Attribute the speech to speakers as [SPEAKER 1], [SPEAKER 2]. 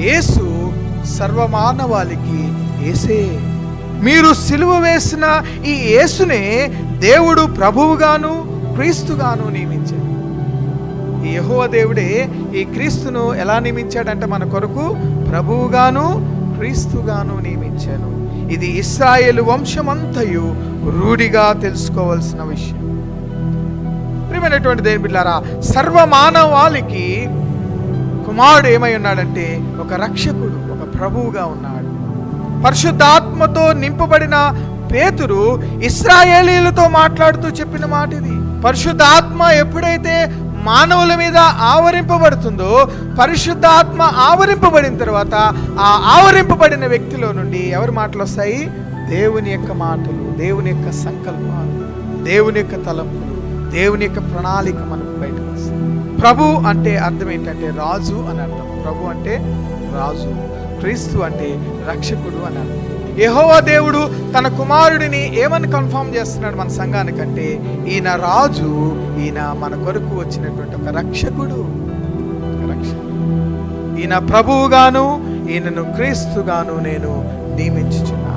[SPEAKER 1] యేసు సర్వమానవాళికి ఏసే మీరు సిలువ వేసిన ఈ యేసునే దేవుడు ప్రభువుగాను క్రీస్తుగాను నియమించాడు. ఈ యహోవ దేవుడే ఈ క్రీస్తును ఎలా నియమించాడంటే మన కొరకు ప్రభువుగాను క్రీస్తుగాను నియమించాను. ఇది ఇస్రాయేల్ వంశమంతయు రూఢిగా తెలుసుకోవాల్సిన విషయం. ప్రియమైనటువంటి దేవుని బిడ్డారా సర్వమానవాళికి కుమారుడు ఏమై ఉన్నాడంటే ఒక రక్షకుడు ఒక ప్రభువుగా ఉన్నాడు. పరిశుద్ధాత్మతో నింపబడిన పేతురు ఇస్రాయేలీలతో మాట్లాడుతూ చెప్పిన మాట ఇది పరిశుద్ధాత్మ ఎప్పుడైతే మానవుల మీద ఆవరింపబడుతుందో పరిశుద్ధాత్మ ఆవరింపబడిన తర్వాత ఆ ఆవరింపబడిన వ్యక్తిలో నుండి ఎవరి మాటలు వస్తాయి? దేవుని యొక్క మాటలు దేవుని యొక్క సంకల్పాలు దేవుని యొక్క తలంపులు దేవుని యొక్క ప్రణాళిక మనకు బయటకు వస్తుంది ప్రభు అంటే అర్థం ఏంటంటే రాజు అని అర్థం. ప్రభు అంటే రాజు క్రీస్తు అంటే రక్షకుడు అని అర్థం. యహోవా దేవుడు తన కుమారుడిని ఏమని కన్ఫర్మ్ చేస్తున్నాడు మన సంఘానికంటే ఈయన రాజు ఈయన మన కొరకు వచ్చినటువంటి ఒక రక్షకుడు. ఒక రక్షకుడు. ఈయన ప్రభువుగాను ఈయనను క్రీస్తుగాను నేను నియమించుచున్నాను.